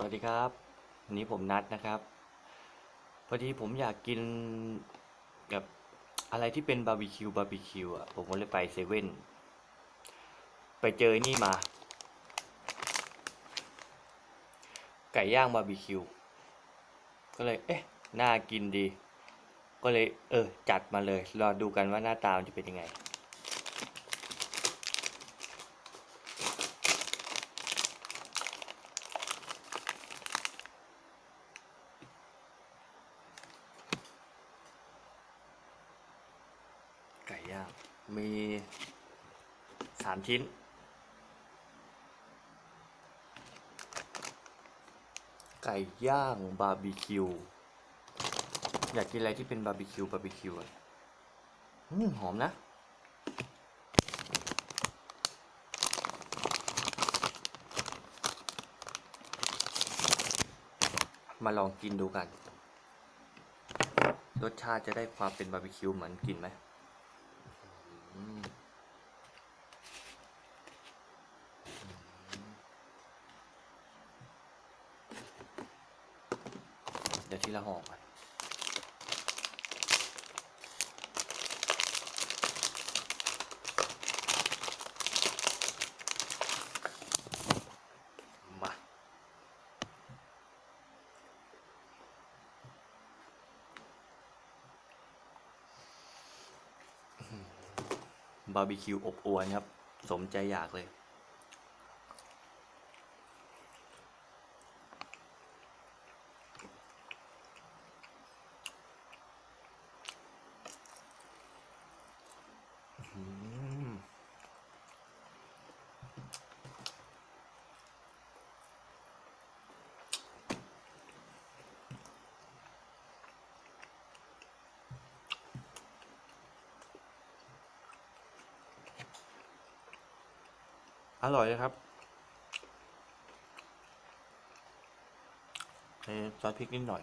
สวัสดีครับวันนี้ผมนัดนะครับพอดีผมอยากกินแบบอะไรที่เป็นบาร์บีคิวบาร์บีคิวอะผมก็เลยไปเซเว่นไปเจอนี่มา ไก่ย่างบาร์บีคิวก็เลยเอ๊ะน่ากินดี ก็เลยเออจัดมาเลยรอดูกันว่าหน้าตามันจะเป็นยังไง ไก่ย่างมีสามชิ้น ไก่ย่างบาร์บีคิว อยากกินอะไรที่เป็นบาร์บีคิวบาร์บีคิวอะอืมหอมนะมาลองกินดูกัน รสชาติจะได้ความเป็นบาร์บีคิวเหมือนกินไหม เดี๋ยวทีละห่อก่อนมา บาร์บีคิวอบอวนครับ สมใจอยากเลย อืม อร่อยเลยครับเทซอสพริกนิดหน่อย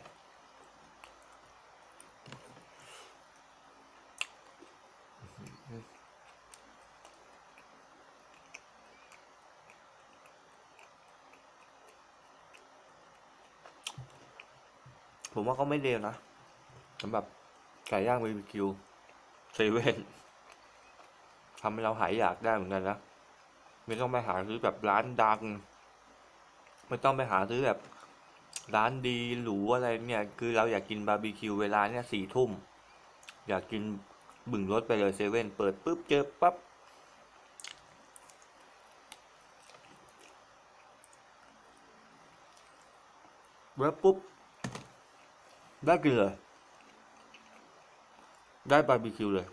ผมว่าก็ไม่เลวนะสำหรับไก่ย่างบาร์บีคิวเซเว่นทำให้เราหายอยากได้เหมือนกันนะ ไม่ต้องไปหาซื้อแบบร้านดัง ไม่ต้องไปหาซื้อแบบร้านดีหรูอะไรเนี่ย คือเราอยากกินบาร์บีคิวเวลาเนี่ยสี่ทุ่ม อยากกินบึ่งรถไปเลยเซเว่นเปิดปุ๊บเจอปั๊บแวบปุ๊บ ได้กินเลย ได้บาร์บีคิวเลย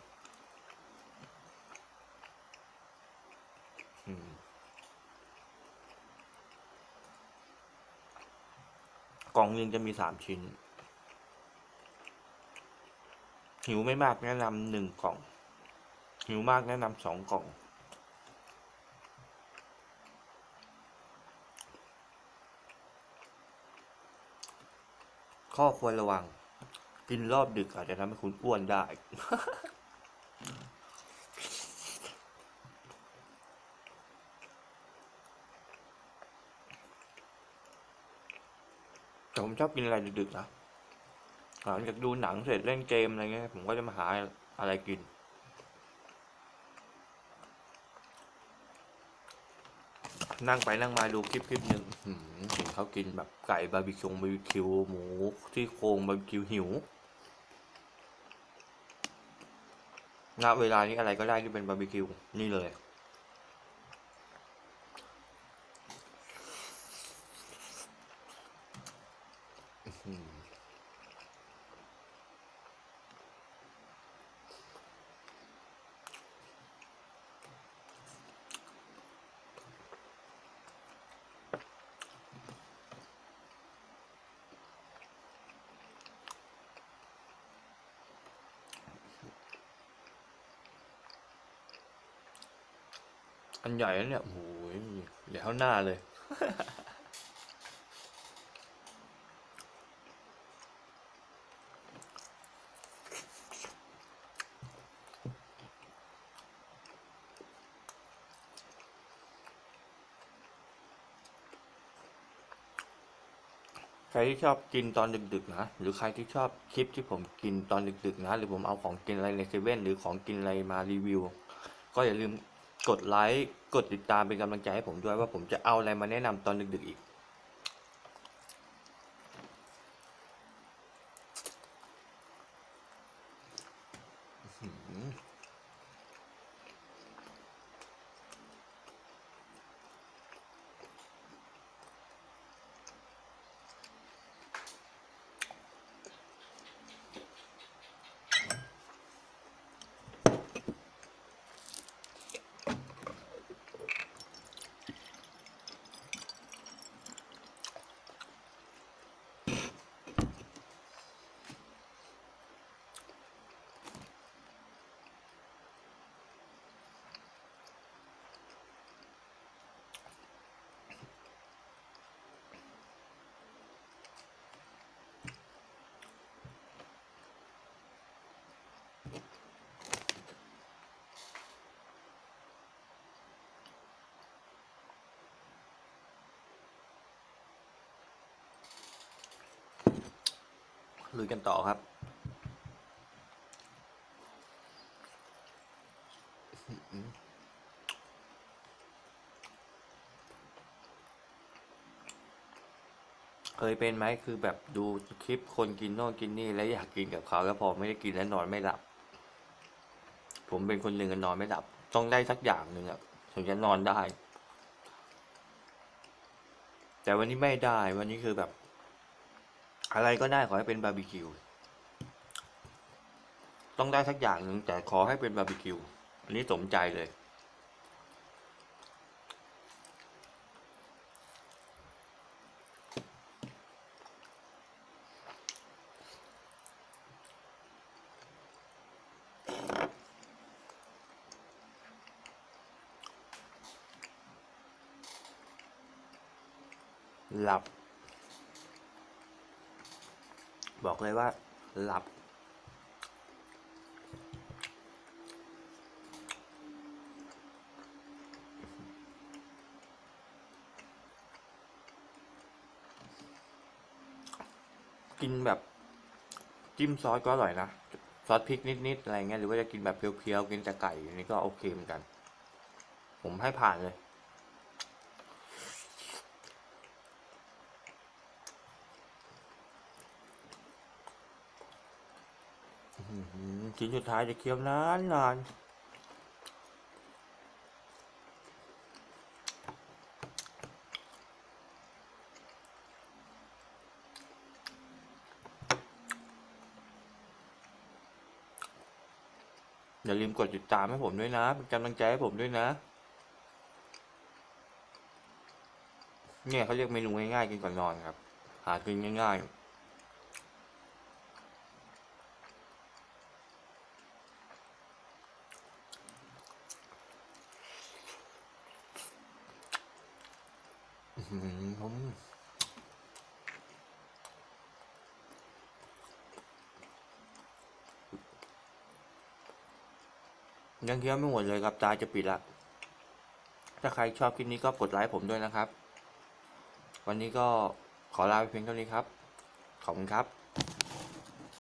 กล่องหนึ่งจะมีสามชิ้น หิวไม่มากแนะนำหนึ่งกล่อง หิวมากแนะนำสองกล่อง ข้อควรระวัง กินรอบดึกอาจจะทำให้คุณอ้วนได้ ผมชอบกินอะไรดึกๆนะหลังจากดูหนังเสร็จเล่นเกมอะไรเงี้ยผมก็จะมาหาอะไรกิน นั่งไปนั่งมาดูคลิปคลิปหนึ่งเห็นเขากินแบบไก่บาร์บีคิวบาร์บีคิวหมูที่โครงบาร์บีคิวหิวณเวลานี้อะไรก็ได้ที่เป็นบาร์บีคิวนี่เลย อันใหญ่แล้วเนี่ยโอ้โหเหลือเท่าหน้าเลย ใครที่ชอบกินตอนดึกๆนะ หรือใครที่ชอบคลิปที่ผมกินตอนดึกๆนะ หรือผมเอาของกินอะไรในเซเว่นหรือของกินอะไรมารีวิว ก็อย่าลืม กดไลค์ กดติดตามเป็นกำลังใจให้ผมด้วยว่าผมจะเอาอะไรมาแนะนำตอนดึกๆอีก ลุยกันต่อครับ เคยเป็นไหมคือแบบดูคลิปคนกินโน่นกินนี่แล้วอยากกินกับเขาแล้วพอไม่ได้กินแล้วนอนไม่หลับ ผมเป็นคนหนึ่งก็นอนไม่หลับ ต้องได้สักอย่างหนึ่งอะถึงจะนอนได้ แต่วันนี้ไม่ได้วันนี้คือแบบ อะไรก็ได้ขอให้เป็นบาร์บีคิว ต้องได้สักอย่างหนึ่งแต่ขอให้เป็นบาร์บีคิว อันนี้สมใจเลย หลับ บอกเลยว่าหลับ กินแบบจิ้มซอสก็อร่อยนะ ซอสพริกนิด ๆ อะไรเงี้ยหรือว่าจะกินแบบเพียว ๆ กินแต่ไก่อันนี้ก็โอเคเหมือนกัน ผมให้ผ่านเลย อื้อหือ ชิ้นสุดท้ายจะเคี้ยวนานนานอย่าลืมกดติดตามให้ผมด้วยนะเป็นกำลังใจให้ผมด้วยนะ เนี่ยเขาเรียกเมนูง่ายๆกินก่อนนอนครับ หากินง่ายๆ อื้อหือผม ยังเคี้ยวไม่หมดเลยครับตาจะปิดละ ถ้าใครชอบคลิปนี้ก็กดไลค์ผมด้วยนะครับ วันนี้ก็ขอลาไปเพียงเท่านี้ครับ ขอบคุณครับ